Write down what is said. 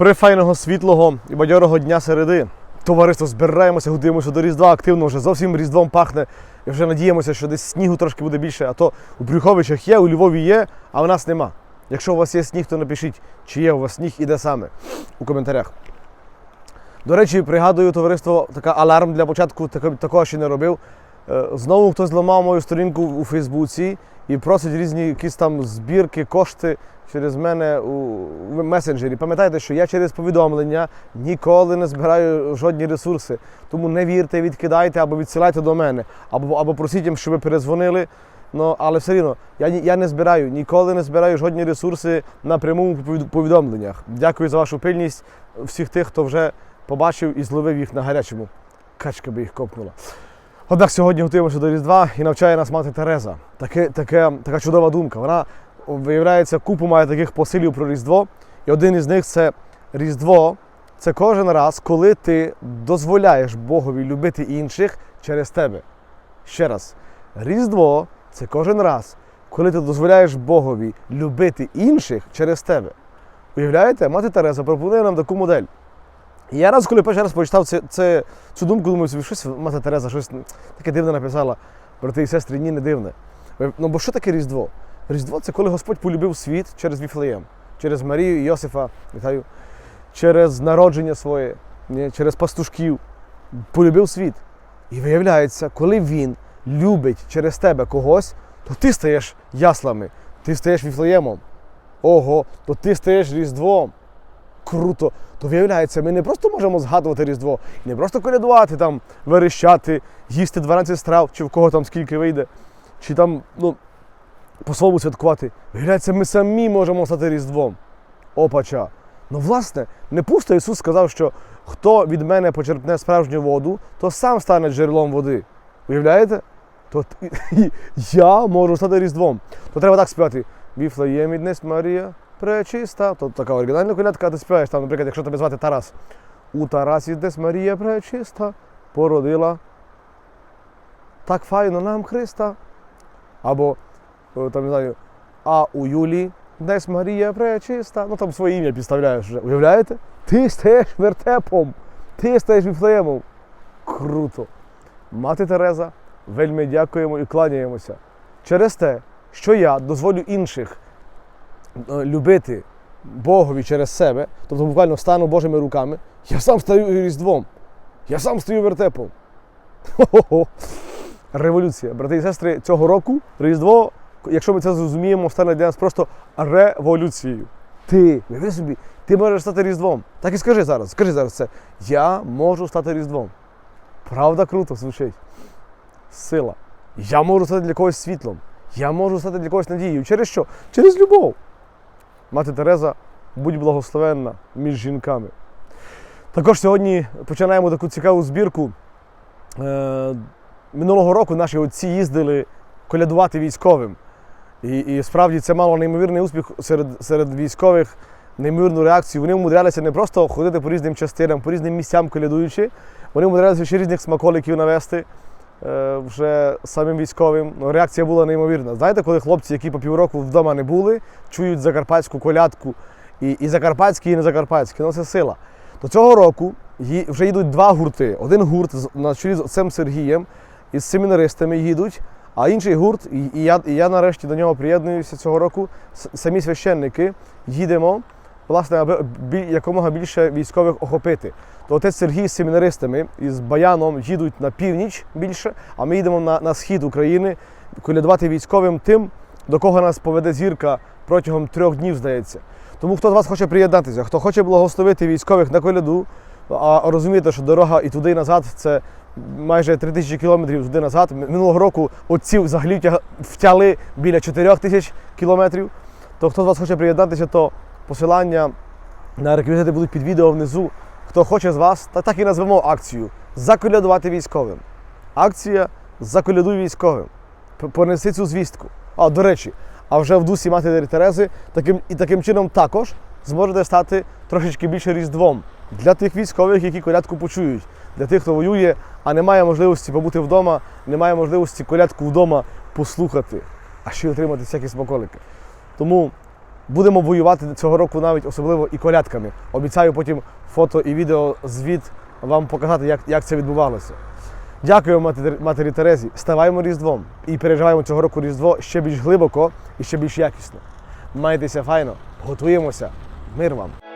Прифайного світлого і бадьорого дня середи. Товариство, збираємося, готуємося до Різдва активно, вже зовсім Різдвом пахне. І вже надіємося, що десь снігу трошки буде більше, а то у Брюховичах є, у Львові є, а в нас нема. Якщо у вас є сніг, то напишіть, чи є у вас сніг і де саме у коментарях. До речі, пригадую товариство, така аларм для початку, тако- такого ще не робив. Е, Знову хтось зламав мою сторінку у Фейсбуці і просить різні якісь там збірки, кошти через мене у месенджері. Пам'ятайте, що я через повідомлення ніколи не збираю жодні ресурси. Тому не вірте, відкидайте або відсилайте до мене, або, або просіть їм, щоб ви перезвонили. Ну, але все рівно, я, я не збираю, ніколи не збираю жодні ресурси напряму в повід- повідомленнях. Дякую за вашу пильність всіх тих, хто вже побачив і зловив їх на гарячому. Качка би їх копнула. Однак сьогодні готуємося до Різдва і навчає нас мати Тереза. Таке, таке, така чудова думка. Вона, виявляється, купу має таких посилів про Різдво. І один із них це Різдво. Це кожен раз, коли ти дозволяєш Богові любити інших через тебе. Ще раз, Різдво це кожен раз, коли ти дозволяєш Богові любити інших через тебе. Уявляєте, мати Тереза пропонує нам таку модель. Я раз, коли перший раз прочитав цю думку, думаю, собі, щось мати Тереза, щось таке дивне написала. Брати і сестри, ні, не дивне. Ну бо що таке Різдво? Різдво це коли Господь полюбив світ через Віфлеєм, через Марію і Йосифа, вітаю, через народження своє, через пастушків. Полюбив світ. І виявляється, коли він любить через тебе когось, то ти стаєш яслами, ти стаєш Віфлеємом. Ого, то ти стаєш Різдвом. Круто. То виявляється, ми не просто можемо згадувати Різдво, не просто колядувати, там, верещати, їсти 12 страв, чи в кого там скільки вийде, чи там, ну, по-своєму святкувати. Виявляється, ми самі можемо стати Різдвом. Опача. Ну, власне, не пусто Ісус сказав, що хто від мене почерпне справжню воду, то сам стане джерелом води. Уявляєте? То я можу стати Різдвом. То треба так співати. Віфлеємі днес Марія пречиста. То така оригінальна колядка, ти співаєш там, наприклад, якщо тебе звати Тарас. У Тарасі днес Марія пречиста породила. Так файно нам Христа. Або там не знаю, а у Юлі десь Марія пречиста. Ну там своє ім'я підставляєш вже. Уявляєте? Ти стаєш вертепом, ти стаєш віфлеємом. Круто. Мати Тереза, вельми дякуємо і кланяємося. Через те, що я дозволю інших е, любити Богові через себе, тобто буквально стану Божими руками, я сам стаю різдвом. Я сам стаю вертепом. Революція. Брати і сестри, цього року Різдво, якщо ми це зрозуміємо, стане для нас просто революцією. Ти, уяви собі, ти можеш стати Різдвом. Так і скажи зараз, скажи зараз це. Я можу стати Різдвом. Правда круто звучить. Сила. Я можу стати для когось світлом. Я можу стати для когось надією. Через що? Через любов. Мати Тереза, будь благословенна між жінками. Також сьогодні починаємо таку цікаву збірку. Е, минулого року наші отці їздили колядувати військовим. І, і справді це мало неймовірний успіх серед, серед військових, неймовірну реакцію. Вони вмудрялися не просто ходити по різним частинам, по різним місцям колядуючи, вони вмудрялися ще різних смаколиків навести вже самим військовим. Ну, реакція була неймовірна. Знаєте, коли хлопці, які по півроку вдома не були, чують закарпатську колядку, і, і закарпатські, і не закарпатські, ну це сила. До цього року вже йдуть два гурти. Один гурт на чолі з отцем Сергієм із семінаристами їдуть, а інший гурт, і я, і я нарешті до нього приєднуюся цього року. Самі священники їдемо, власне, аби якомога більше військових охопити. То отець Сергій з семінаристами із Баяном їдуть на північ більше, а ми їдемо на, на схід України колядувати військовим тим, до кого нас поведе зірка протягом трьох днів, здається. Тому хто з вас хоче приєднатися, хто хоче благословити військових на коляду, а розумієте, що дорога і туди і назад це майже 3 тисячі кілометрів туди назад. Минулого року отці взагалі втягли біля 4 тисяч кілометрів. То хто з вас хоче приєднатися, то посилання на реквізити будуть під відео внизу. Хто хоче з вас, та так і назвемо акцію Заколядувати військовим. Акція Заколядуй військовим. Понеси цю звістку. А, до речі, а вже в дусі матері Терези таким, і таким чином також зможете стати трошечки більше різдвом для тих військових, які колядку почують, для тих, хто воює, а не має можливості побути вдома, не має можливості колядку вдома послухати, а ще й отримати всякі смаколики. Тому Будемо воювати цього року навіть особливо і колядками. Обіцяю потім фото і відео звіт вам показати, як, як це відбувалося. Дякую матері, матері Терезі. Ставаємо Різдвом і переживаємо цього року Різдво ще більш глибоко і ще більш якісно. Майтеся файно, готуємося. Мир вам!